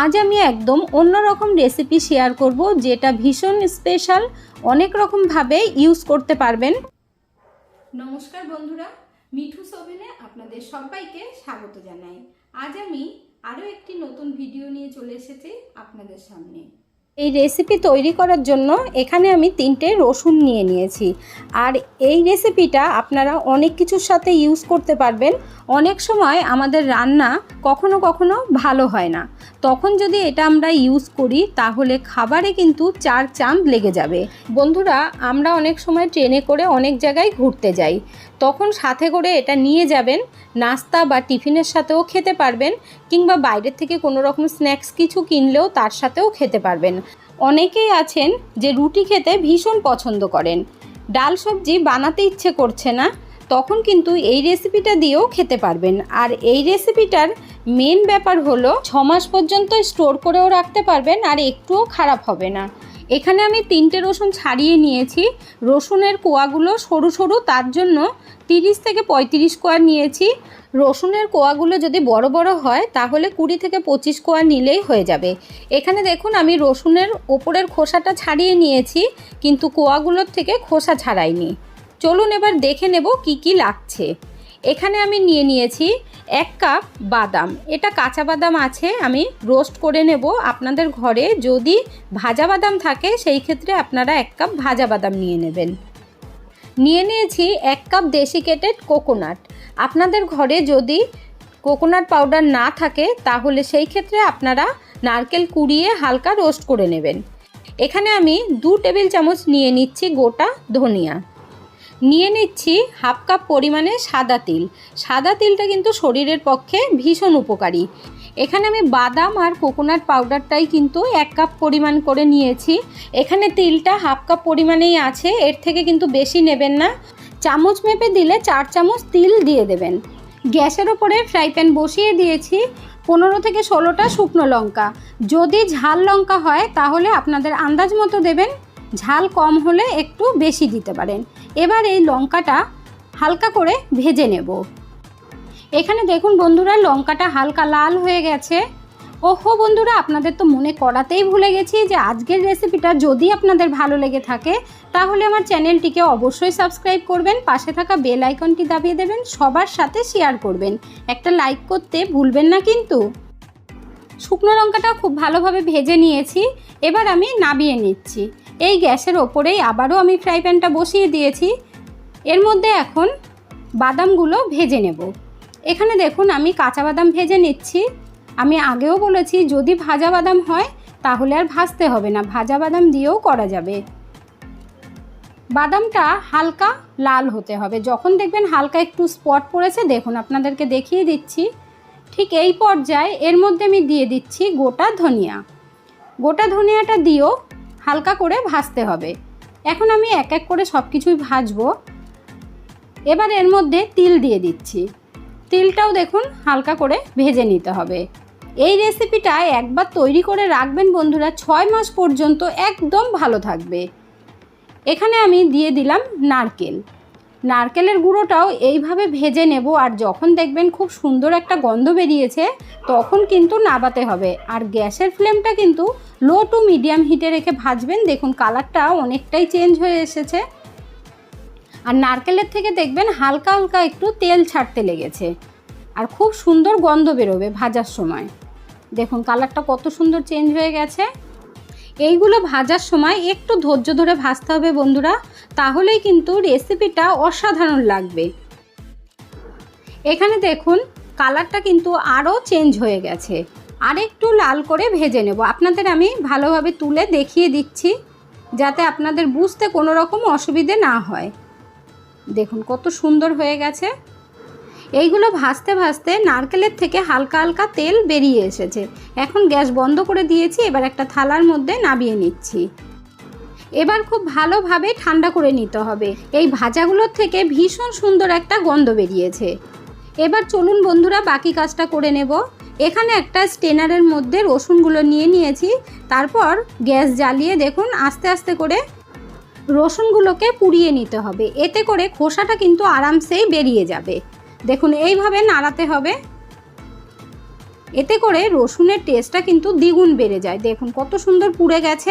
আজ আমি একদম অন্যরকম রেসিপি শেয়ার করব যেটা ভীষণ স্পেশাল অনেক রকমভাবে ইউজ করতে পারবেন। নমস্কার বন্ধুরা, মিঠু সোভেনে আপনাদের সবাইকে স্বাগত জানাই। আজ আমি আরও একটি নতুন ভিডিও নিয়ে চলে এসেছি আপনাদের সামনে। এই রেসিপি তৈরি করার জন্য এখানে আমি তিনটে রসুন নিয়ে নিয়েছি। আর এই রেসিপিটা আপনারা অনেক কিছুর সাথে ইউজ করতে পারবেন। অনেক সময় আমাদের রান্না কখনো কখনো ভালো হয় না। তখন যদি এটা আমরা ইউজ করি, তাহলে খাবারে কিন্তু চার চাঁদ লেগে যাবে। বন্ধুরা, আমরা অনেক সময় ট্রেনে করে অনেক জায়গায় ঘুরতে যাই। তখন সাথে করে এটা নিয়ে যাবেন, নাস্তা বা টিফিনের সাথেও খেতে পারবেন কিংবা বাইরের থেকে কোনো রকম স্ন্যাক্স কিছু কিনলেও তার সাথেও খেতে পারবেন। অনেকেই আছেন যে রুটি খেতে ভীষণ পছন্দ করেন। ডাল সবজি বানাতে ইচ্ছে করছে না, তখন কিন্তু এই রেসিপিটা দিয়েও খেতে পারবেন। আর এই রেসিপিটার মেন ব্যাপার হলো, ছ মাস পর্যন্ত স্টোর করেও রাখতে পারবেন আর একটুও খারাপ হবে না। এখানে আমি তিনটে রসুন ছাড়িয়ে নিয়েছি। রসুনের কোয়াগুলো সরু সরু, তার জন্য তিরিশ থেকে পঁয়ত্রিশ কোয়া নিয়েছি। রসুনের কোয়াগুলো যদি বড় বড় হয়, তাহলে কুড়ি থেকে পঁচিশ কোয়া নিলেই হয়ে যাবে। এখানে দেখুন, আমি রসুনের ওপরের খোসাটা ছাড়িয়ে নিয়েছি, কিন্তু কোয়াগুলোর থেকে খোসা ছাড়াইনি। চলুন এবার দেখে নেব কি কি লাগছে। এখানে আমি নিয়ে নিয়েছি এক কাপ বাদাম। এটা কাঁচা বাদাম আছে, আমি রোস্ট করে নেব আপনাদের ঘরে। যদি ভাজা বাদাম থাকে, সেই ক্ষেত্রে আপনারা এক কাপ ভাজা বাদাম নিয়ে নেবেন। নিয়ে নিয়েছি এক কাপ ডেসিকেটেড কোকোনাট আপনাদের ঘরে যদি কোকোনাট পাউডার না থাকে, তাহলে সেই ক্ষেত্রে আপনারা নারকেল কুড়িয়ে হালকা রোস্ট করে নেবেন। এখানে আমি দু টেবিল চামচ নিয়ে নিচ্ছি গোটা ধনিয়া। নিয়ে নিচ্ছি হাফ কাপ পরিমাণে সাদা তিল। সাদা তিলটা কিন্তু শরীরের পক্ষে ভীষণ উপকারী। এখানে আমি বাদাম আর কোকোনাট পাউডারটাই কিন্তু এক কাপ পরিমাণ করে নিয়েছি। এখানে তিলটা হাফ কাপ পরিমাণেই আছে, এর থেকে কিন্তু বেশি নেবেন না। চামচ মেপে দিলে চার চামচ তিল দিয়ে দেবেন। গ্যাসের ওপরে ফ্রাই প্যান বসিয়ে দিয়েছি পনেরো থেকে ষোলোটা শুকনো লঙ্কা। যদি ঝাল লঙ্কা হয়, তাহলে আপনাদের আন্দাজ মতো দেবেন। ঝাল কম হলে একটু বেশি দিতে পারেন। এবার এই লঙ্কাটা হালকা করে ভেজে নেব। এখানে দেখুন বন্ধুরা, লঙ্কাটা হালকা লাল হয়ে গেছে। ওহো বন্ধুরা, আপনাদের তো মনে করাতেই ভুলে গেছি যে আজকের রেসিপিটা যদি আপনাদের ভালো লেগে থাকে, তাহলে আমার চ্যানেলটিকে অবশ্যই সাবস্ক্রাইব করবেন, পাশে থাকা বেল আইকনটি দাবিয়ে দেবেন, সবার সাথে শেয়ার করবেন। একটা লাইক করতে ভুলবেন না কিন্তু। শুকনো লঙ্কাটা খুব ভালোভাবে ভেজে নিয়েছি, এবার আমি নাবিয়ে নিচ্ছি। এই গ্যাসের ওপরেই আবারও আমি ফ্রাই প্যানটা বসিয়ে দিয়েছি। এর মধ্যে এখন বাদামগুলো ভেজে নেব। এখানে দেখুন, আমি কাঁচা বাদাম ভেজে নিচ্ছি। আমি আগেও বলেছি, যদি ভাজা বাদাম হয়, তাহলে আর ভাজতে হবে না। ভাজা বাদাম দিয়েও করা যাবে। বাদামটা হালকা লাল হতে হবে। যখন দেখবেন হালকা একটু স্পট পড়েছে, দেখুন আপনাদেরকে দেখিয়ে দিচ্ছি। ঠিক এই পর্যায়ে এর মধ্যে আমি দিয়ে দিচ্ছি গোটা ধনিয়া। গোটা ধনিয়াটা দিয়েও হালকা করে ভাজতে হবে। এখন আমি এক এক করে সব কিছুই ভাজবো। এবার এর মধ্যে তিল দিয়ে দিচ্ছি। তিলটাও দেখুন হালকা করে ভেজে নিতে হবে। এই রেসিপিটা একবার তৈরি করে রাখবেন বন্ধুরা, ছয় মাস পর্যন্ত একদম ভালো থাকবে। এখানে আমি দিয়ে দিলাম নারকেল। নারকেলের গুঁড়োটাও এইভাবে ভেজে নেব আর যখন দেখবেন খুব সুন্দর একটা গন্ধ বেরিয়েছে, তখন কিন্তু নাবাতে হবে। আর গ্যাসের ফ্লেমটা কিন্তু লো টু মিডিয়াম হিটে রেখে ভাজবেন। দেখুন কালারটা অনেকটাই চেঞ্জ হয়ে এসেছে। আর নারকেলের থেকে দেখবেন হালকা হালকা একটু তেল ছাড়তে লেগেছে। আর খুব সুন্দর গন্ধ বেরোবে ভাজার সময়। দেখুন কালারটা কত সুন্দর চেঞ্জ হয়ে গেছে। এইগুলো ভাজার সময় একটু ধৈর্য ধরে ভাজতে হবে বন্ধুরা, তাহলেই কিন্তু রেসিপিটা অসাধারণ লাগবে। এখানে দেখুন কালারটা কিন্তু আরও চেঞ্জ হয়ে গেছে। আর একটু লাল করে ভেজে নেব। আপনাদের আমি ভালোভাবে তুলে দেখিয়ে দিচ্ছি, যাতে আপনাদের বুঝতে কোনো রকম অসুবিধে না হয়। দেখুন কত সুন্দর হয়ে গেছে। এইগুলো ভাজতে ভাজতে নারকেলের থেকে হালকা হালকা তেল বেরিয়ে এসেছে। এখন গ্যাস বন্ধ করে দিয়েছি, এবার একটা থালার মধ্যে নাবিয়ে নিচ্ছি। এবার খুব ভালোভাবে ঠান্ডা করে নিতে হবে। এই ভাজাগুলোর থেকে ভীষণ সুন্দর একটা গন্ধ বেরিয়েছে। এবার চলুন বন্ধুরা, বাকি কাজটা করে নেব। এখানে একটা স্টেনারের মধ্যে রসুনগুলো নিয়ে নিয়েছি। তারপর গ্যাস জ্বালিয়ে দেখুন, আস্তে আস্তে করে রসুনগুলোকে পুড়িয়ে নিতে হবে। এতে করে খোসাটা কিন্তু আরামসেই বেরিয়ে যাবে। দেখুন, এইভাবে নাড়াতে হবে। এতে করে রসুনের টেস্টটা কিন্তু দ্বিগুণ বেড়ে যায়। দেখুন, কত সুন্দর পুড়ে গেছে।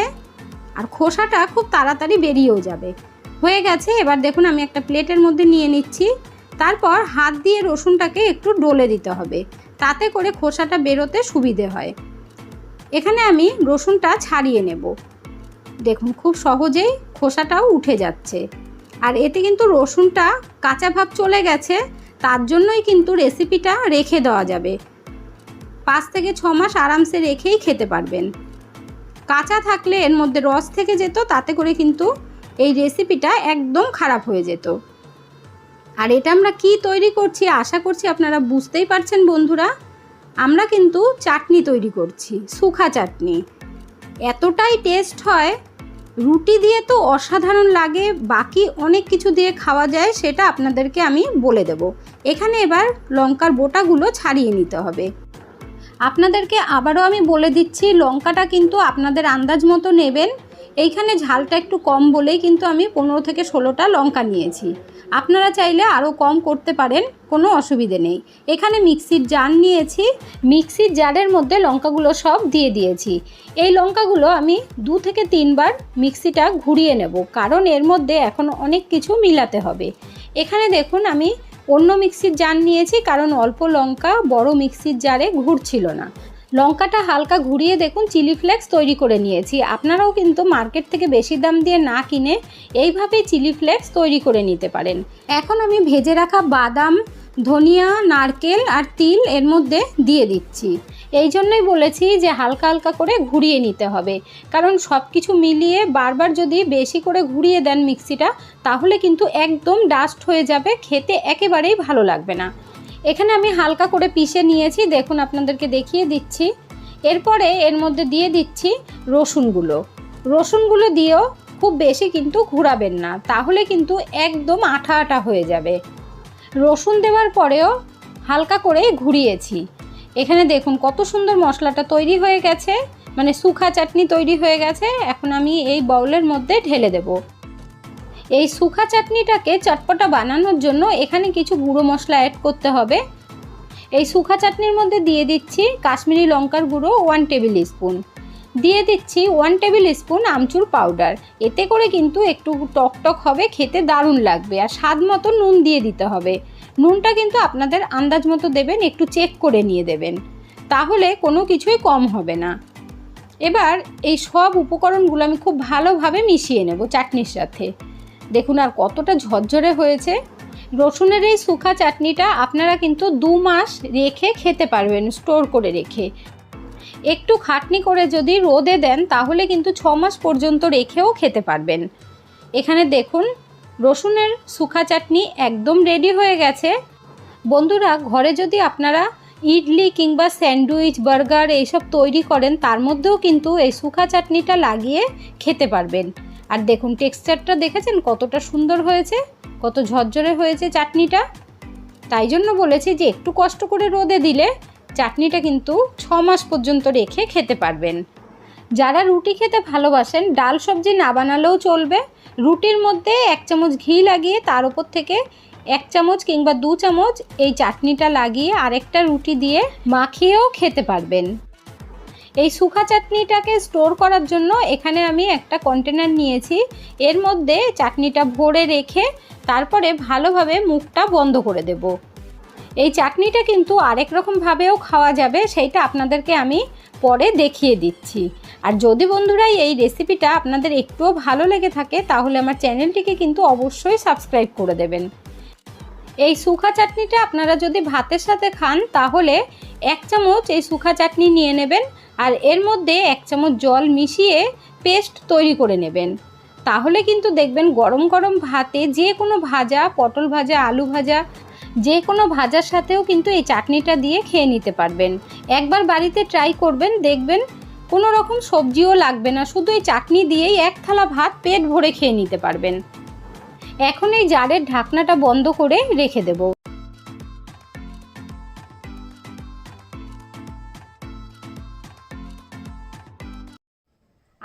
আর খোসাটা খুব তাড়াতাড়ি বেরিয়েও যাবে। হয়ে গেছে, এবার দেখুন, আমি একটা প্লেটের মধ্যে নিয়ে নিচ্ছি। তারপর হাত দিয়ে রসুনটাকে একটু ডলে দিতে হবে। তাতে করে খোসাটা বেরোতে সুবিধে হয়। এখানে আমি রসুনটা ছাড়িয়ে নেব। দেখুন, খুব সহজেই খোসাটাও উঠে যাচ্ছে। আর এতে কিন্তু রসুনটা কাঁচা ভাব চলে গেছে। তার জন্যই কিন্তু রেসিপিটা রেখে দেওয়া যাবে। পাঁচ থেকে ছ মাস আরামসে রেখেই খেতে পারবেন। কাঁচা থাকলে এর মধ্যে রস থেকে যেত, তাতে করে কিন্তু এই রেসিপিটা একদম খারাপ হয়ে যেত। আর এটা আমরা কি তৈরি করছি আশা করছি আপনারা বুঝতেই পারছেন বন্ধুরা। আমরা কিন্তু চাটনি তৈরি করছি, সুখা চাটনি। এতটাই টেস্ট হয় রুটি দিয়ে তো অসাধারণ লাগে, বাকি অনেক কিছু দিয়ে খাওয়া যায়, সেটা আপনাদেরকে আমি বলে দেব। এখানে এবার লঙ্কার বোটাগুলো ছাড়িয়ে নিতে হবে। আপনাদেরকে আবারও আমি বলে দিচ্ছি, লঙ্কাটা কিন্তু আপনাদের আন্দাজ মতো নেবেন। এইখানে ঝালটা একটু কম বলেই কিন্তু আমি পনেরো থেকে ষোলোটা লঙ্কা নিয়েছি। আপনারা চাইলে আরও কম করতে পারেন, কোনো অসুবিধে নেই। এখানে মিক্সির জার নিয়েছি, মিক্সির জারের মধ্যে লঙ্কাগুলো সব দিয়ে দিয়েছি। এই লঙ্কাগুলো আমি দু থেকে তিনবার মিক্সিটা ঘুরিয়ে নেব, কারণ এর মধ্যে এখন অনেক কিছু মিলাতে হবে। এখানে দেখুন আমি অন্য মিক্সির জার নিয়েছি, কারণ অল্প লঙ্কা বড় মিক্সির জারে ঘুরছিল না। লঙ্কাটা হালকা ঘুরিয়ে দেখুন, চিলি ফ্লেক্স তৈরি করে নিয়েছি। আপনারাও কিন্তু মার্কেট থেকে বেশি দাম দিয়ে না কিনে এইভাবেই চিলি ফ্লেক্স তৈরি করে নিতে পারেন। এখন আমি ভেজে রাখা বাদাম, ধনিয়া, নারকেল আর তিল এর মধ্যে দিয়ে দিচ্ছি। এই জন্যই বলেছি যে হালকা হালকা করে ঘুরিয়ে নিতে হবে। কারণ সব কিছু মিলিয়ে বারবার যদি বেশি করে ঘুরিয়ে দেন মিক্সিটা, তাহলে কিন্তু একদম ডাস্ট হয়ে যাবে, খেতে একেবারেই ভালো লাগবে না। এখানে আমি হালকা করে পিষে নিয়েছি, দেখুন আপনাদেরকে দেখিয়ে দিচ্ছি। এরপরে এর মধ্যে দিয়ে দিচ্ছি রসুনগুলো। রসুনগুলো দিয়েও খুব বেশি কিন্তু ঘুরাবেন না, তাহলে কিন্তু একদম আঠা আঠা হয়ে যাবে। রসুন দেওয়ার পরেও হালকা করে ঘুরিয়েছি। এখানে দেখুন কত সুন্দর মশলাটা তৈরি হয়ে গেছে মানে সুখা চাটনি তৈরি হয়ে গেছে, এখন আমি এই বাউলের মধ্যে ঢেলে দেব। এই সুখা চাটনিটাকে চটপটা বানানোর জন্য এখানে কিছু গুঁড়ো মশলা অ্যাড করতে হবে। এই সুখা চাটনির মধ্যে দিয়ে দিচ্ছি কাশ্মীরি লঙ্কার গুঁড়ো ওয়ান টেবিল স্পুন দিয়ে দিচ্ছি one table spoon amchur powder এতে করে কিন্তু একটু টক টক হবে, খেতে দারুণ লাগবে। আর স্বাদ মতো নুন দিয়ে দিতে হবে। নুনটা কিন্তু আপনাদের আন্দাজ মতো দেবেন, একটু চেক করে নিয়ে দেবেন। তাহলে কোনো কিছুই কম হবে না। এবার এই সব উপকরণগুলো আমি খুব ভালোভাবে মিশিয়ে নেব চাটনির সাথে। দেখুন আর কতটা ঝরঝরে হয়েছে। রসুনের এই শুকা চাটনিটা আপনারা কিন্তু দু মাস রেখে খেতে পারবেন, স্টোর করে রেখে। একটু খাটনি করে যদি রোদে দেন, তাহলে কিন্তু ছ মাস পর্যন্ত রেখেও খেতে পারবেন। এখানে দেখুন, রসুনের শুকা চাটনি একদম রেডি হয়ে গেছে। বন্ধুরা, ঘরে যদি আপনারা ইডলি কিংবা স্যান্ডউইচ, বার্গার এইসব তৈরি করেন, তার মধ্যেও কিন্তু এই শুকা চাটনিটা লাগিয়ে খেতে পারবেন। আর দেখুন, টেক্সচারটা দেখেছেন? কতটা সুন্দর হয়েছে, কত ঝরঝরে হয়েছে চাটনিটা। তাই জন্য বলেছি যে একটু কষ্ট করে রোদে দিলে চাটনিটা কিন্তু ছ মাস পর্যন্ত রেখে খেতে পারবেন। যারা রুটি খেতে ভালোবাসেন, ডাল সবজি না বানালেও চলবে। রুটির মধ্যে এক চামচ ঘি লাগিয়ে তার উপর থেকে এক চামচ কিংবা দু চামচ এই চাটনিটা লাগিয়ে আরেকটা রুটি দিয়ে মাখিয়েও খেতে পারবেন। এই শুকা চাটনিটাকে স্টোর করার জন্য এখানে আমি একটা কন্টেনার নিয়েছি। এর মধ্যে চাটনিটা ভরে রেখে তারপরে ভালোভাবে মুখটা বন্ধ করে দেব। এই চাটনিটা কিন্তু আরেক রকমভাবেও খাওয়া যাবে, সেইটা আপনাদেরকে আমি পরে দেখিয়ে দিচ্ছি। আর যদি বন্ধুরা এই রেসিপিটা আপনাদের একটুও ভালো লেগে থাকে, তাহলে আমার চ্যানেলটিকে কিন্তু অবশ্যই সাবস্ক্রাইব করে দেবেন। এই শুকা চাটনিটা আপনারা যদি ভাতের সাথে খান, তাহলে এক চামচ এই শুকা চাটনি নিয়ে নেবেন। আর এর মধ্যে এক চামচ জল মিশিয়ে পেস্ট তৈরি করে নেবেন। তাহলে কিন্তু দেখবেন গরম গরম ভাতে যে কোনো ভাজা, পটল ভাজা, আলু ভাজা, যে কোনো ভাজার সাথেও কিন্তু এই চাটনিটা দিয়ে খেয়ে নিতে পারবেন। একবার বাড়িতে ট্রাই করবেন, দেখবেন কোনো রকম সবজিও লাগবে না, শুধু এই চাটনি দিয়েই এক থালা ভাত পেট ভরে খেয়ে নিতে পারবেন। এখন এই জারের ঢাকনাটা বন্ধ করে রেখে দেব।